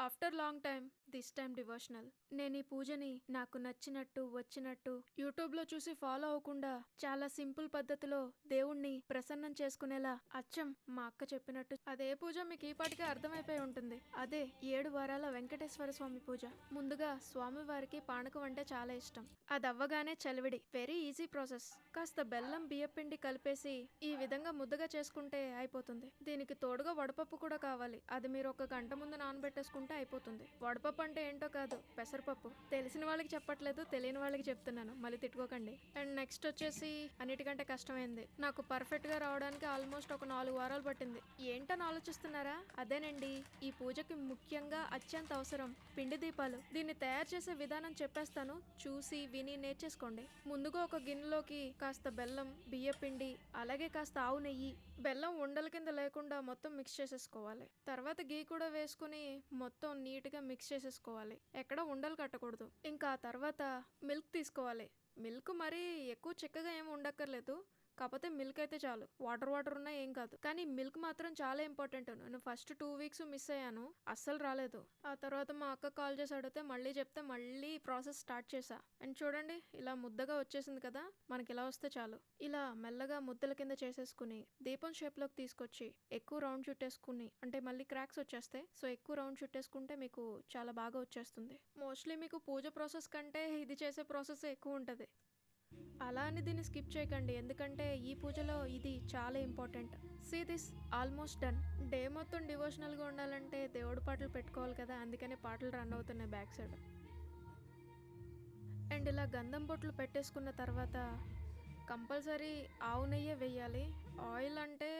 after long time this time devotional నేను ఈ పూజని నాకు నచ్చినట్టు వచ్చినట్టు యూట్యూబ్లో చూసి ఫాలో అవ్వకుండా చాలా సింపుల్ పద్ధతిలో దేవుణ్ణి ప్రసన్నం చేసుకునేలా అచ్చం మా అక్క చెప్పినట్టు అదే పూజ మీకు ఈపాటికే అర్థమైపోయి ఉంటుంది. అదే ఏడు వారాల వెంకటేశ్వర స్వామి పూజ. ముందుగా స్వామి వారికి పానకం అంటే చాలా ఇష్టం. అది అవ్వగానే చలివిడి. వెరీ ఈజీ ప్రాసెస్ కాస్త బెల్లం బియ్యపిండి కలిపేసి ఈ విధంగా ముద్దగా చేసుకుంటే అయిపోతుంది. దీనికి తోడుగా వడపప్పు కూడా కావాలి. అది మీరు ఒక గంట ముందు నానబెట్టేసుకుంటే అయిపోతుంది. వడపప్పు అంటే ఏంటో కాదు పెసరపప్పు. తెలిసిన వాళ్ళకి చెప్పట్లేదు తెలియని వాళ్ళకి చెప్తున్నాను. మళ్ళీ తిట్టుకోకండి. అండ్ నెక్స్ట్ వచ్చేసి అన్నిటికంటే కష్టమైంది. నాకు పర్ఫెక్ట్గా రావడానికి ఆల్మోస్ట్ ఒక నాలుగు వారాలు పట్టింది. ఏంటని ఆలోచిస్తున్నారా? అదేనండి. ఈ పూజకి ముఖ్యంగా అత్యంత అవసరం పిండి దీపాలు. దీన్ని తయారు చేసే విధానం చెప్పేస్తాను. చూసి విని నేర్చేసుకోండి. ముందుగా ఒక గిన్నెలోకి కాస్త బెల్లం బియ్య పిండి అలాగే కాస్త ఆవు నెయ్యి బెల్లం ఉండల కింద లేకుండా మొత్తం మిక్స్ చేసేసుకోవాలి. తర్వాత గీ కూడా వేసుకుని మొత్తం మొత్తం నీట్గా మిక్స్ చేసేసుకోవాలి. ఎక్కడ ఉండలు కట్టకూడదు. ఇంకా తర్వాత మిల్క్ తీసుకోవాలి. మిల్క్ మరీ ఎక్కువ చిక్కగా ఏమి ఉండక్కర్లేదు. కాకపోతే మిల్క్ అయితే చాలు. వాటర్ వాటర్ ఉన్నా ఏం కాదు. కానీ మిల్క్ మాత్రం చాలా ఇంపార్టెంట్. నేను ఫస్ట్ టూ వీక్స్ మిస్ అయ్యాను. అస్సలు రాలేదు. ఆ తర్వాత మా అక్క కాల్ చేసి అడిగితే మళ్ళీ చెప్తే మళ్ళీ ప్రాసెస్ స్టార్ట్ చేసా అండ్ చూడండి ఇలా ముద్దగా వచ్చేసింది కదా మనకి ఇలా వస్తే చాలు. ఇలా మెల్లగా ముద్దల కింద చేసేసుకుని దీపం షేప్లోకి తీసుకొచ్చి ఎక్కువ రౌండ్ చుట్టేసుకుని అంటే మళ్ళీ క్రాక్స్ వచ్చేస్తాయి. సో ఎక్కువ రౌండ్ చుట్టేసుకుంటే మీకు చాలా బాగా వచ్చేస్తుంది. మోస్ట్లీ మీకు పూజ ప్రాసెస్ కంటే ఇది చేసే ప్రాసెస్ ఎక్కువ ఉంటుంది. అలా అని దీన్ని స్కిప్ చేయకండి. ఎందుకంటే ఈ పూజలో ఇది చాలా important. See this almost done. Day మొత్తం డివోషనల్గా ఉండాలంటే దేవుడి పాటలు పెట్టుకోవాలి కదా. అందుకనే పాటలు రన్ అవుతున్నాయి బ్యాక్ సైడ్. అండ్ ఇలా గంధం బొట్లు పెట్టేసుకున్న తర్వాత కంపల్సరీ ఆవు నెయ్యే వేయాలి ఆయిల్ అంటే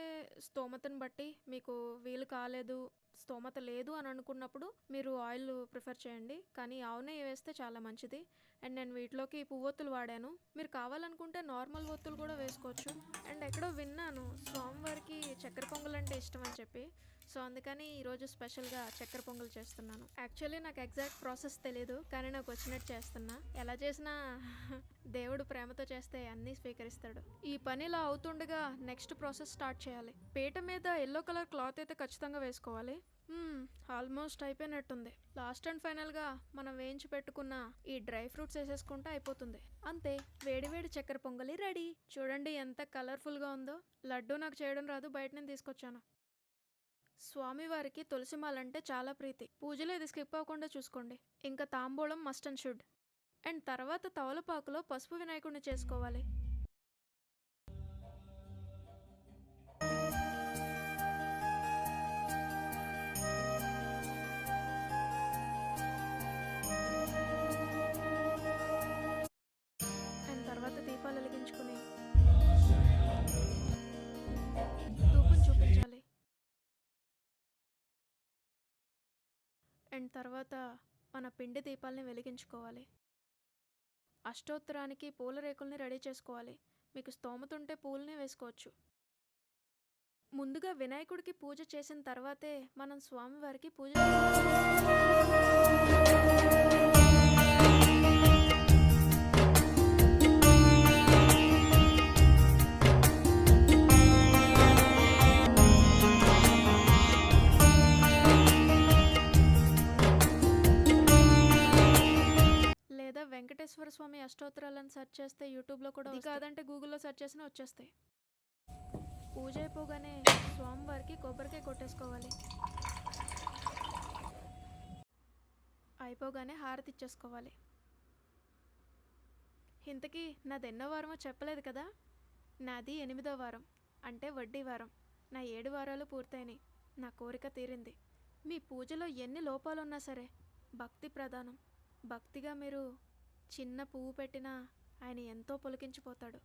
స్తోమతను బట్టి మీకు వీలు కాలేదు స్తోమత లేదు అని అనుకున్నప్పుడు మీరు ఆయిల్ ప్రిఫర్ చేయండి. కానీ ఆవు నెయ్యి వేస్తే చాలా మంచిది. అండ్ నేను వీటిలోకి పువ్వొత్తులు వాడాను. మీరు కావాలనుకుంటే నార్మల్ ఒత్తులు కూడా వేసుకోవచ్చు. అండ్ ఎక్కడో విన్నాను స్వామివారికి చక్కెర పొంగల్ అంటే ఇష్టం అని చెప్పి. సో అందుకని ఈరోజు స్పెషల్గా చక్కెర పొంగల్ చేస్తున్నాను. యాక్చువల్లీ నాకు ఎగ్జాక్ట్ ప్రాసెస్ తెలియదు కానీ నాకు వచ్చినట్టు చేస్తున్నా. ఎలా చేసినా దేవుడు ప్రేమతో చేస్తే అన్నీ స్వీకరిస్తాడు. ఈ పని ఇలా అవుతుండగా నెక్స్ట్ ప్రాసెస్ స్టార్ట్ చేయాలి. పీట మీద ఎల్లో కలర్ క్లాత్ అయితే ఖచ్చితంగా వేసుకోవాలి. ఆల్మోస్ట్ అయిపోయినట్టుంది. లాస్ట్ అండ్ ఫైనల్గా మనం వేయించి పెట్టుకున్న ఈ డ్రై ఫ్రూట్స్ వేసేసుకుంటే అయిపోతుంది. అంతే వేడివేడి చక్కెర పొంగలి రెడీ. చూడండి ఎంత కలర్ఫుల్గా ఉందో. లడ్డు నాకు చేయడం రాదు బయట నేను తీసుకొచ్చాను. స్వామివారికి తులసిమాలంటే చాలా ప్రీతి. పూజలో ఇది స్కిప్ అవ్వకుండా చూసుకోండి. ఇంకా తాంబూలం మస్ట్ అండ్ షుడ్. అండ్ తర్వాత తవలపాకులో పసుపు వినాయకుడిని చేసుకోవాలి. అండ్ తర్వాత మన పిండి దీపాలని వెలిగించుకోవాలి. అష్టోత్తరానికి పూల రేకుల్ని రెడీ చేసుకోవాలి. మీకు స్తోమత ఉంటే వేసుకోవచ్చు. ముందుగా వినాయకుడికి పూజ చేసిన తర్వాతే మనం స్వామివారికి పూజ వెంకటేశ్వర స్వామి అష్టోత్తరాలను సెర్చ్ చేస్తే యూట్యూబ్లో కూడా కాదంటే గూగుల్లో సెర్చ్ చేసినా వచ్చేస్తాయి. పూజ అయిపోగానే స్వామివారికి కొబ్బరికాయ కొట్టేసుకోవాలి. అయిపోగానే హారతి ఇచ్చేసుకోవాలి. ఇంతకీ నాది ఎన్నో వారమో చెప్పలేదు కదా? నాది ఎనిమిదో వారం అంటే వడ్డీ వారం. నా ఏడు వారాలు పూర్తయినాయి. నా కోరిక తీరింది. మీ పూజలో ఎన్ని లోపాలున్నా సరే భక్తి ప్రధానం. భక్తిగా మీరు చిన్న పువ్వు పెట్టినా ఆయన ఎంతో పొలికించిపోతాడు.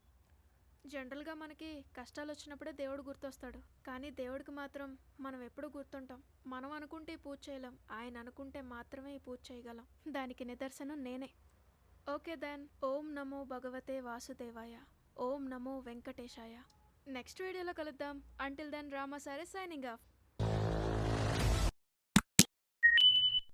జనరల్గా మనకి కష్టాలు వచ్చినప్పుడే దేవుడు గుర్తొస్తాడు. కానీ దేవుడికి మాత్రం మనం ఎప్పుడు గుర్తుంటాం. మనం అనుకుంటే ఈ పూజ చేయలేం. ఆయన అనుకుంటే మాత్రమే ఈ పూజ చేయగలం. దానికి నిదర్శనం నేనే. Okay then. ఓం నమో భగవతే వాసుదేవాయ. ఓం నమో వెంకటేశాయ. నెక్స్ట్ వీడియోలో కలుద్దాం. అంటిల్ దెన్ రామా సారే సైనింగ్ ఆఫ్.